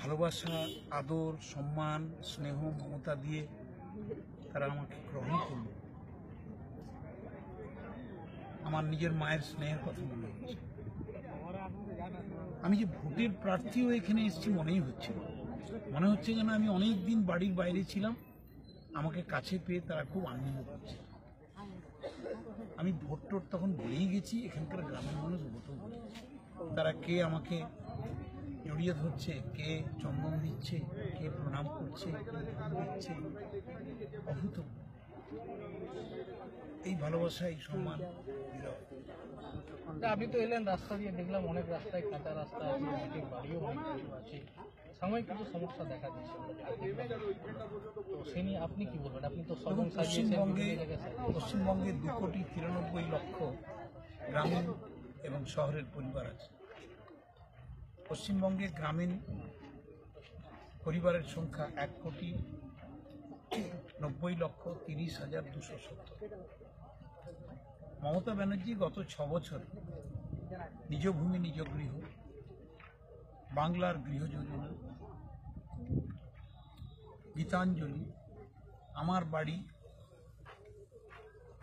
ভালোবাসা আদর সম্মান স্নেহ মমতা দিয়ে তারা আমাকে গ্রহণ করল। আমার নিজের মায়ের স্নেহের কথা মনে হচ্ছে। আমি যে ভোটের প্রার্থীও এখানে এসেছি মনেই হচ্ছে মনে হচ্ছে যেন আমি অনেক দিন বাড়ির বাইরে ছিলাম। আমাকে কাছে পেয়ে তারা খুব আনন্দ করছে। আমি ভোট টোট তখন বলেই গেছি এখানকার গ্রামের মানুষ ভোটও বলেছে তারা কে আমাকে জড়িয়ে ধরছে কে চন্দন দিচ্ছে কে প্রণাম করছে দিচ্ছে? অভূত এই ভালোবাসা এই সম্মান আপনি তো এলেন রাস্তা দিয়ে দেখলাম অনেক রাস্তায় কাঁচা রাস্তা আছে অনেকের বাড়িও অনেক কিছু আছে। সাময়িক কিছু সমস্যা দেখা দিচ্ছে। তো সে নিয়ে আপনি কি বলবেন? আপনি তো পশ্চিমবঙ্গে। পশ্চিমবঙ্গে দু কোটি তিরানব্বই লক্ষ গ্রামীণ এবং শহরের পরিবার আছে। পশ্চিমবঙ্গে গ্রামীণ পরিবারের সংখ্যা এক কোটি নব্বই লক্ষ তিরিশ হাজার দুশো সত্তর। মমতা ব্যানার্জি গত ছ বছর নিজ ভূমি, নিজ গৃহ, বাংলার গৃহ যোজনা, গীতাঞ্জলি, আমার বাড়ি,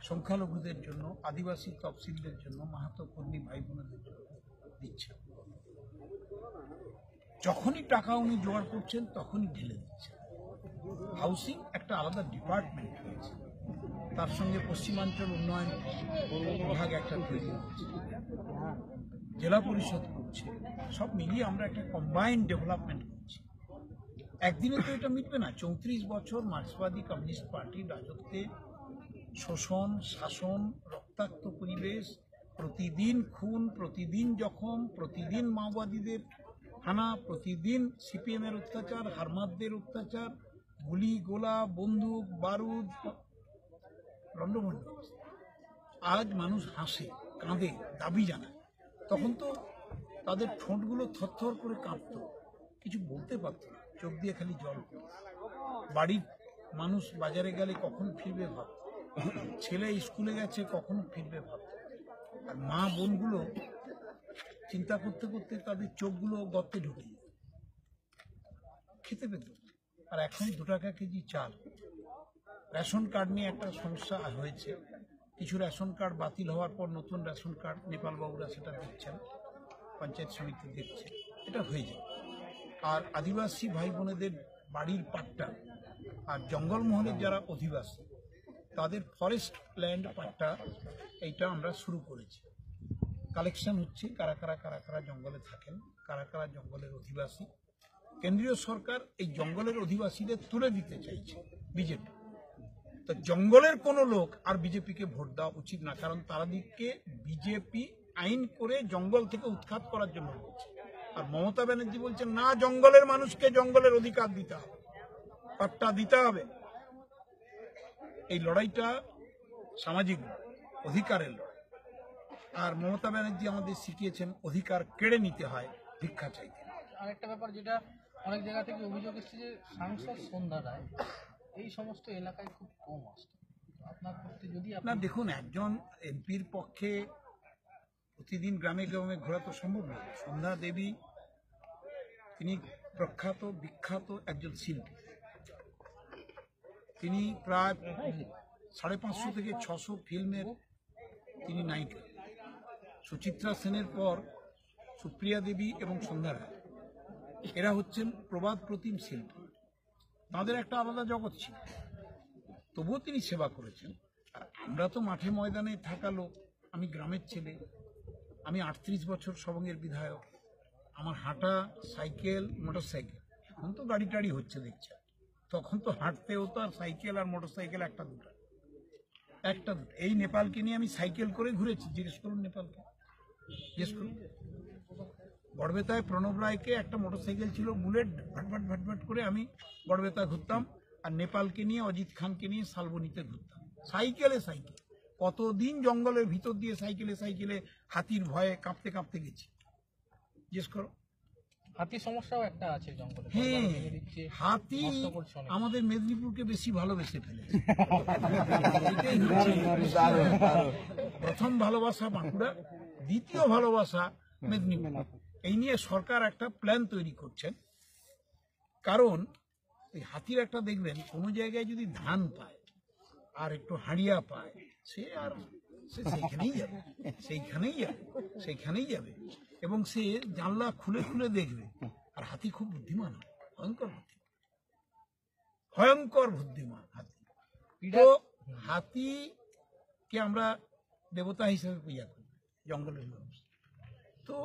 সংখ্যালঘুদের জন্য, আদিবাসী তফসিলদের জন্য, মাহাতো কর্মী ভাই বোনদের জন্য দিচ্ছে যখনই টাকা উনি জোগাড় করছেন, তখনই ঢেলে দিচ্ছেন হাউসিং একটা আলাদা ডিপার্টমেন্ট হয়েছে। তার সঙ্গে পশ্চিমাঞ্চল উন্নয়ন বিভাগ একটা তৈরি হচ্ছে জেলা পরিষদ করছে। সব মিলিয়ে আমরা একটা কম্বাইন্ড ডেভেলপমেন্ট করছি। একদিনে তো এটা মিটবে না। চৌত্রিশ বছর মার্ক্সবাদী কমিউনিস্ট পার্টির রাজত্বে শোষণ, শাসন, রক্তাক্ত পরিবেশ, প্রতিদিন খুন, প্রতিদিন জখম, প্রতিদিন মাওবাদীদের হানা প্রতিদিন সিপিএমের অত্যাচার হারমাদদের অত্যাচার, গুলি, গোলা, বন্দুক, বারুদ রণ্ডভণ্ড আজ মানুষ হাসে, কাঁদে, দাবি জানায়। তখন তো তাদের ঠোঁটগুলো থরথর করে কাঁপত। কিছু বলতে পারত না, চোখ দিয়ে খালি জল। বাড়ির মানুষ বাজারে গেলে কখন ফিরবে ভাব ছেলে স্কুলে গেছে, কখন ফিরবে ভাব আর মা বোনগুলো চিন্তা করতে করতে তাদের চোখগুলো গর্তে ঢুকে যেত খেতে পেত। আর এখন দু টাকা কেজি চাল। রেশন কার্ড নিয়ে একটা সমস্যা হয়েছে। কিছু রেশন কার্ড বাতিল হওয়ার পর নতুন রেশন কার্ড নেপালবাবুরা সেটা দিচ্ছেন। পঞ্চায়েত সমিতি দিচ্ছে এটা হয়ে যায়। আর আদিবাসী ভাই বোনেদের বাড়ির পাট্টা আর জঙ্গলমহলের যারা অধিবাসী, তাদের ফরেস্ট ল্যান্ড পাট্টা, এইটা আমরা শুরু করেছি। কালেকশন হচ্ছে, কারা কারা কারা কারা জঙ্গলে থাকেন, কারা কারা জঙ্গলের অধিবাসী। কেন্দ্রীয় সরকার এই জঙ্গলের অধিবাসীদের তুলে দিতে চাইছে বিজেপি। তো জঙ্গলের কোনো লোক আর বিজেপিকে ভোট দেওয়া উচিত না, কারণ তারা দিককে বিজেপি আইন করে জঙ্গল থেকে উৎখাত করার জন্য বলছে। আর মমতা ব্যানার্জি বলছেন, না, জঙ্গলের মানুষকে জঙ্গলের অধিকার দিতে হবে, পাট্টা দিতে হবে। এই লড়াইটা সামাজিক অধিকারের লড়াই। আর মমতা ব্যানার্জি আমাদের শিখিয়েছেন অধিকার কেড়ে নিতে হয় ভিক্ষা চাইতে। আরেকটা ব্যাপার যেটা অনেক জায়গা থেকে অভিযোগ এসেছে যে সাংসদ সন্ধ্যা রায় এই সমস্ত এলাকায় খুব কম আসতো। আপনার যদি না দেখুন একজন এমপির পক্ষে প্রতিদিন গ্রামে গ্রামে ঘোরা তো সম্ভব নয়। সন্ধ্যা দেবী তিনি প্রখ্যাত বিখ্যাত একজন শিল্পী। তিনি প্রায় সাড়ে পাঁচশো থেকে ছশো ফিল্মের তিনি নায়িকা। সুচিত্রা সেনের পর সুপ্রিয়া দেবী এবং সন্ধ্যা রায়। এরা হচ্ছেন প্রবাদ প্রতিম শিল্পী। তাদের একটা আলাদা জগৎ ছিল। তবুও তিনি সেবা করেছেন। আর আমরা তো মাঠে ময়দানে থাকা লোক। আমি গ্রামের ছেলে। আমি আটত্রিশ বছর সবঙ্গের বিধায়ক। আমার হাঁটা, সাইকেল মোটর সাইকেল এখন তো গাড়ি টাড়ি হচ্ছে দেখছে। তখন তো হাঁটতে হতো আর সাইকেল আর মোটর সাইকেল একটা দুটো। একটা দুটো। এই নেপালকে নিয়ে আমি সাইকেল করে ঘুরেছি। জিজ্ঞেস করুন নেপালকে। গড়বেতায় প্রণব রায়কে একটা মোটরসাইকেল ছিল বুলেট ভাটভাট ভাটভাট করে আমি গড়বেতা ঘুরতাম। আর নেপালকে নিয়ে অজিত খানকে নিয়ে শালবনিতে ঘুরতাম। সাইকেলে সাইকেল। কতদিন জঙ্গলের ভিতর দিয়ে সাইকেলে সাইকেলে হাতির ভয়ে কাঁপতে কাঁপতে গেছি। জিজ্ঞেস করো। হাতি সমস্যাও একটা আছে জঙ্গলে হ্যাঁ হাতি। আমাদের মেদিনীপুরকে বেশি ভালোবেসে ফেলে। প্রথম ভালোবাসা বাঁকুড়া। দ্বিতীয় ভালোবাসা মেদিনীপুর। এই নিয়ে সরকার একটা প্ল্যান তৈরি করছেন। কারণ এই হাতির একটা দেখবেন কোনো জায়গায় যদি ধান পায় আর একটু হাঁড়িয়া পায় সে আর সে সেইখানেই যাবে। সেইখানেই যাবে। সেইখানেই যাবে। এবং সে জানলা খুলে খুলে দেখবে আর হাতি খুব বুদ্ধিমান হয়। ভয়ঙ্কর বুদ্ধিমান ভয়ঙ্কর বুদ্ধিমান হাতি। তো হাতিকে আমরা দেবতা হিসেবে পূজা করি। জঙ্গলের মানুষ। তো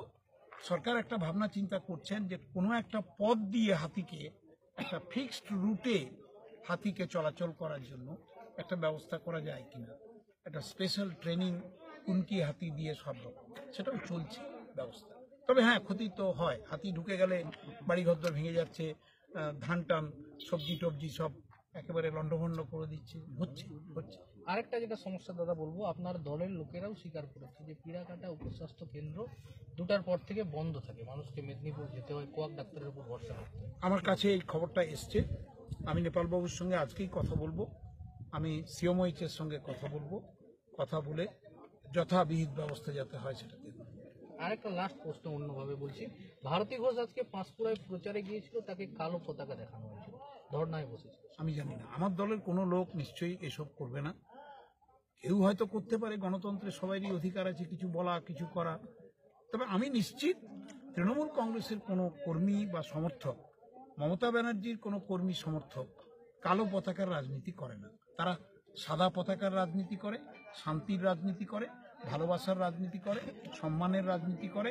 সরকার একটা ভাবনা চিন্তা করছেন যে কোনো একটা পথ দিয়ে হাতিকে, একটা ফিক্সড রুটে হাতিকে চলাচল করার জন্য একটা ব্যবস্থা করা যায় কিনা। একটা স্পেশাল ট্রেনিং কুনকি হাতি দিয়ে সব রকম। সেটাও চলছে ব্যবস্থা। তবে হ্যাঁ ক্ষতি তো হয়। হাতি ঢুকে গেলে বাড়িঘর ভেঙে যাচ্ছে ধান টান সবজি টবজি সব একেবারে লণ্ডভণ্ড করে দিচ্ছে। হচ্ছে হচ্ছে। আরেকটা যেটা সমস্যা দাদা বলব আপনার দলের লোকেরাও স্বীকার করেছে যে পিড়াকাটা উপস্বাস্থ্য কেন্দ্র দুটার পর থেকে বন্ধ থাকে। মানুষকে মেদিনীপুর যেতে হয় কোয়াক ডাক্তারের উপর ভরসা করতে আমার কাছে এই খবরটা এসছে। আমি নেপালবাবুর সঙ্গে আজকেই কথা বলব। আমি সিওমইচের সঙ্গে কথা বলব। কথা বলে যথাবিহিত ব্যবস্থা যাতে হয় সেটা দেখব। আরেকটা লাস্ট প্রশ্ন অন্যভাবে বলছি। ভারতী ঘোষ আজকে পাঁশকুড়ায় প্রচারে গিয়েছিল তাকে কালো পতাকা দেখানো হয়েছিল। ধর্নায় বসেছে আমি জানি না। আমার দলের কোনো লোক নিশ্চয়ই এসব করবে না। কেউ হয়তো করতে পারে গণতন্ত্রের সবারই অধিকার আছে, কিছু বলা, কিছু করা। তবে আমি নিশ্চিত তৃণমূল কংগ্রেসের কোনো কর্মী বা সমর্থক, মমতা ব্যানার্জির কোনো কর্মী সমর্থক কালো পতাকার রাজনীতি করে না। তারা সাদা পতাকার রাজনীতি করে, শান্তির রাজনীতি করে, ভালোবাসার রাজনীতি করে, সম্মানের রাজনীতি করে